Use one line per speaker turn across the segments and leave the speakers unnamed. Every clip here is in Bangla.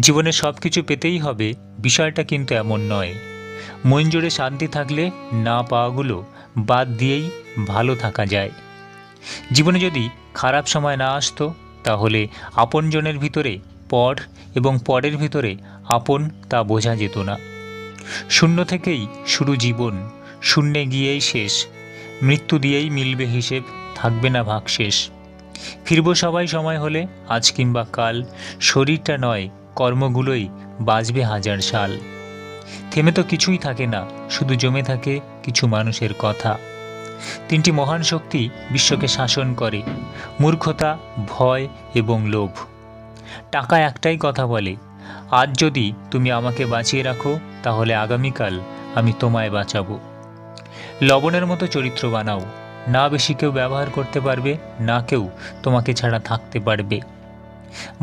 জীবনে সব কিছু পেতেই হবে, বিষয়টা কিন্তু এমন নয়। মন জুড়ে শান্তি থাকলে না পাওয়াগুলো বাদ দিয়েই ভালো থাকা যায়। জীবনে যদি খারাপ সময় না আসতো, তাহলে আপনজনের ভিতরে পর এবং পরের ভিতরে আপন তা বোঝা যেত না। শূন্য থেকেই শুরু জীবন, শূন্যে গিয়েই শেষ। মৃত্যু দিয়েই মিলবে হিসেব, থাকবে না ভাগ শেষ। ফিরব সবাই সময় হলে, আজ কিংবা কাল, শরীরটা নয় কর্মগুলোই বাঁচবে হাজার সাল। থেমে তো কিছুই থাকে না, শুধু জমে থাকে কিছু মানুষের কথা। তিনটি মহান শক্তি বিশ্বকে শাসন করে, মূর্খতা, ভয় এবং লোভ। টাকা একটাই কথা বলে, আজ যদি তুমি আমাকে বাঁচিয়ে রাখো, তাহলে আগামীকাল আমি তোমায় বাঁচাবো। লবণের মতো চরিত্র বানাও, না বেশি কেউ ব্যবহার করতে পারবে, না কেউ তোমাকে ছাড়া থাকতে পারবে।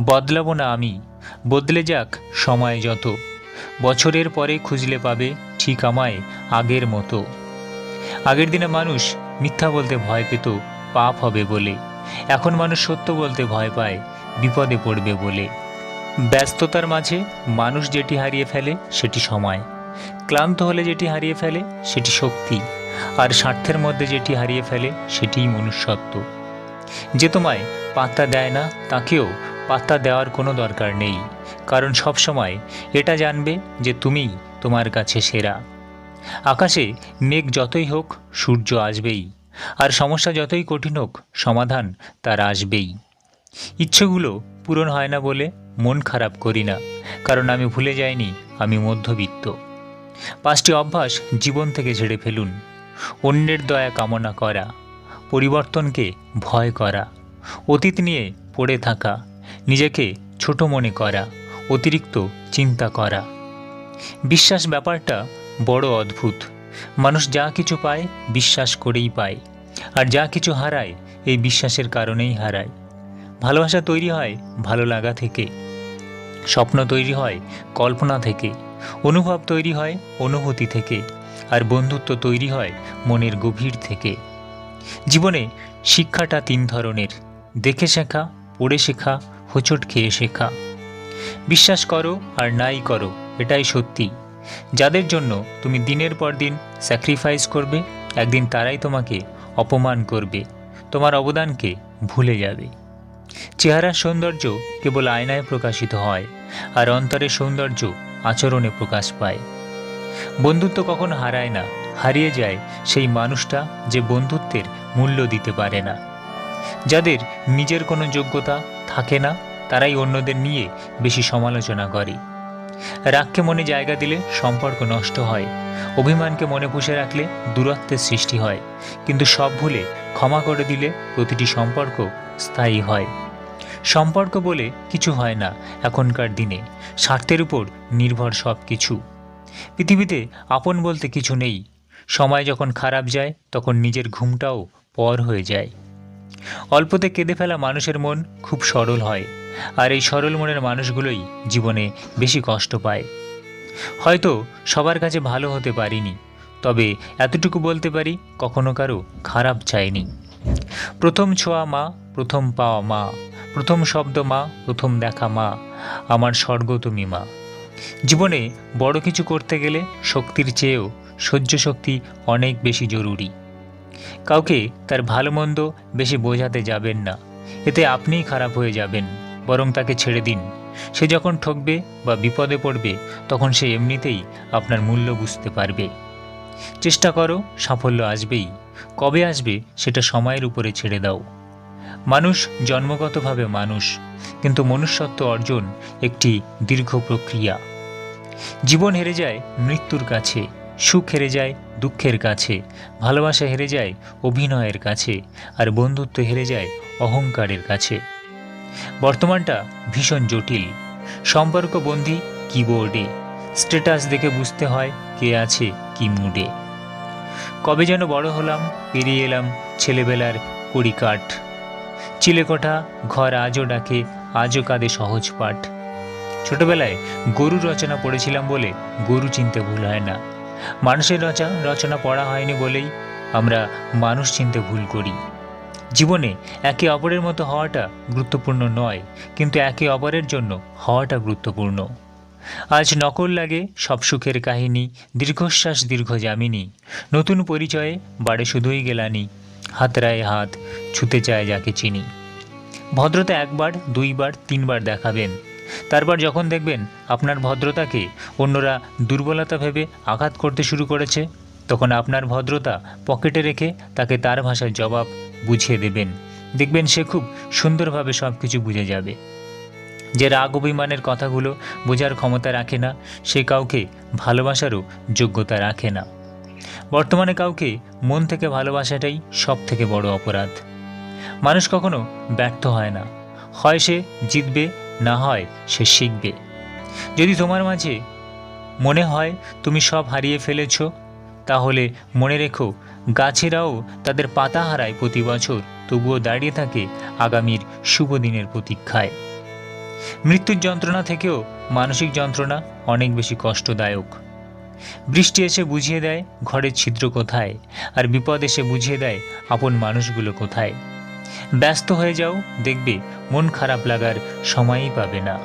বদলাবো না আমি বদলে যাক সময় যত। বছরের পরে খুঁজলে পাবে ঠিক আমায় আগের মতো। আগের দিনে মানুষ মিথ্যা বলতে ভয় পেত, পাপ হবে বলে। এখন মানুষ সত্য বলতে ভয় পায়, বিপদে পড়বে বলে। ব্যস্ততার মাঝে মানুষ যেটি হারিয়ে ফেলে সেটি সময়। ক্লান্ত হলে যেটি হারিয়ে ফেলে সেটি শক্তি। আর স্বার্থের মধ্যে যেটি হারিয়ে ফেলে সেটিই মনুষ্যত্ব। যে তোমায় পাত্তা দেয় না, তাকেও পাত্তা দেওয়ার কোনো দরকার নেই, কারণ সবসময় এটা জানবে যে তুমি তোমার কাছে সেরা। আকাশে মেঘ যতই হোক, সূর্য আসবেই, আর সমস্যা যতই কঠিন হোক, সমাধান তার আসবেই। ইচ্ছেগুলো পূরণ হয় না বলে মন খারাপ করি না, কারণ আমি ভুলে যাইনি আমি মধ্যবিত্ত। পাঁচটি অভ্যাস জীবন থেকে ঝেড়ে ফেলুন, অন্যের দয়া কামনা করা, পরিবর্তনকে ভয় করা, অতীত নিয়ে পড়ে থাকা নিজেকে ছোট মনে করা, অতিরিক্ত চিন্তা করা। বিশ্বাস ব্যাপারটা বড় অদ্ভুত। মানুষ যা কিছু পায় বিশ্বাস করেই পায়, আর যা কিছু হারায় এই বিশ্বাসের কারণেই হারায়। ভালোবাসা তৈরি হয় ভালো লাগা থেকে, স্বপ্ন তৈরি হয় কল্পনা থেকে, অনুভব তৈরি হয় অনুভূতি থেকে, আর বন্ধুত্ব তৈরি হয় মনের গভীর থেকে। জীবনে শিক্ষাটা তিন ধরনের, দেখে শেখা, পড়ে শেখা হোঁচট খেয়ে শেখা। বিশ্বাস করো আর নাই করো, এটাই সত্যি। যাদের জন্য তুমি দিনের পর দিন স্যাক্রিফাইস করবে, একদিন তারাই তোমাকে অপমান করবে, তোমার অবদানকে ভুলে যাবে। চেহারার সৌন্দর্য কেবল আয়নায় প্রকাশিত হয়, আর অন্তরের সৌন্দর্য আচরণে প্রকাশ পায়। বন্ধুত্ব কখনো হারায় না, হারিয়ে যায় সেই মানুষটা যে বন্ধুত্বের মূল্য দিতে পারে না। যাদের নিজের কোনো যোগ্যতা থাকে না, তারাই অন্যদের নিয়ে বেশি সমালোচনা করে। রাগকে মনে জায়গা দিলে সম্পর্ক নষ্ট হয়। অভিমানকে মনে পুষে রাখলে দূরত্বের সৃষ্টি হয়। কিন্তু সব ভুলে ক্ষমা করে দিলে প্রতিটি সম্পর্ক স্থায়ী হয়। সম্পর্ক বলে কিছু হয় না এখনকার দিনে। স্বার্থের উপর নির্ভর সব কিছু পৃথিবীতে আপন বলতে কিছু নেই। সময় যখন খারাপ যায়, তখন নিজের ঘুমটাও পর হয়ে যায়। অল্পতে কেঁদে ফেলা মানুষের মন খুব সরল হয়, আর এই সরল মনের মানুষগুলোই জীবনে বেশি কষ্ট পায়। হয়তো সবার কাছে ভালো হতে পারিনি, তবে এতটুকু বলতে পারি কখনো কারও খারাপ চাইনি প্রথম ছোঁয়া মা, প্রথম পাওয়া মা, প্রথম শব্দ মা, প্রথম দেখা মা, আমার স্বর্গ তুমি মা। জীবনে বড় কিছু করতে গেলে শক্তির চেয়েও সহ্য শক্তি অনেক বেশি জরুরি। কাউকে তার ভালো মন্দ বেশি বোঝাতে যাবেন না। এতে আপনিই খারাপ হয়ে যাবেন, বরং তাকে ছেড়ে দিন। সে যখন ঠকবে বা বিপদে পড়বে, তখন সে এমনিতেই আপনার মূল্য বুঝতে পারবে। চেষ্টা করো, সাফল্য আসবেই। কবে আসবে, সেটা সময়ের উপরে ছেড়ে দাও। মানুষ জন্মগতভাবে মানুষ, কিন্তু মনুষ্যত্ব অর্জন একটি দীর্ঘ প্রক্রিয়া। জীবন হেরে যায় মৃত্যুর কাছে। সুখ হেরে যায় দুঃখের কাছে, ভালোবাসা হেরে যায় অভিনয়ের কাছে, আর বন্ধুত্ব হেরে যায় অহংকারের কাছে। বর্তমানটা ভীষণ জটিল। সম্পর্ক বন্দি কিবোর্ডে। স্ট্যাটাস দেখে বুঝতে হয় কে আছে কি মুডে। কবে যেন বড় হলাম, পেরিয়ে এলাম ছেলেবেলার কড়িকাঠ চিলেকোঠা ঘর আজও ডাকে, আজও কাঁদে সহজ পাঠ। ছোটবেলায় গরু রচনা পড়েছিলাম বলে গরু চিনতে ভুল হয় না। মানুষের রচনা রচনা পড়া হয়নি বলেই আমরা মানুষ চিনতে ভুল করি। জীবনে একে অপরের মতো হওয়াটা গুরুত্বপূর্ণ নয়, কিন্তু একে অপরের জন্য হওয়াটা গুরুত্বপূর্ণ। আজ নকল লাগে সব সুখের কাহিনী, দীর্ঘশ্বাস, দীর্ঘ যামিনী। নতুন পরিচয়ে বাড়ে শুধুই গেলানি হাতরায় হাত, ছুতে চায় যাকে চিনি। ভদ্রতা একবার, দুইবার, তিনবার দেখাবেন। তারপর যখন দেখবেন আপনার ভদ্রতাকে অন্যরা দুর্বলতা ভেবে আঘাত করতে শুরু করেছে, তখন আপনার ভদ্রতা পকেটে রেখে তাকে তার ভাষায় জবাব বুঝিয়ে দেবেন। দেখবেন সে খুব সুন্দরভাবে সব কিছু বুঝে যাবে। যে রাগ অভিমানের কথাগুলো বোঝার ক্ষমতা রাখে না, সে কাউকে ভালোবাসারও যোগ্যতা রাখে না। বর্তমানে কাউকে মন থেকে ভালোবাসাটাই সব থেকে বড় অপরাধ। মানুষ কখনো ব্যর্থ হয় না। হয় সে জিতবে না হয় সে শিখবে। যদি তোমার মাঝে মনে হয় তুমি সব হারিয়ে ফেলেছ, তাহলে মনে রেখো, গাছেরাও তাদের পাতা হারায় প্রতি বছর, তবুও দাঁড়িয়ে থাকে আগামীর শুভ দিনের প্রতীক্ষায়। মৃত্যুর যন্ত্রণা থেকেও মানসিক যন্ত্রণা অনেক বেশি কষ্টদায়ক। বৃষ্টি এসে বুঝিয়ে দেয় ঘরের ছিদ্র কোথায়, আর বিপদ এসে বুঝিয়ে দেয় আপন মানুষগুলো কোথায়। ব্যস্ত হয়ে যাও দেখবে মন খারাপ লাগার সময়ই পাবে না।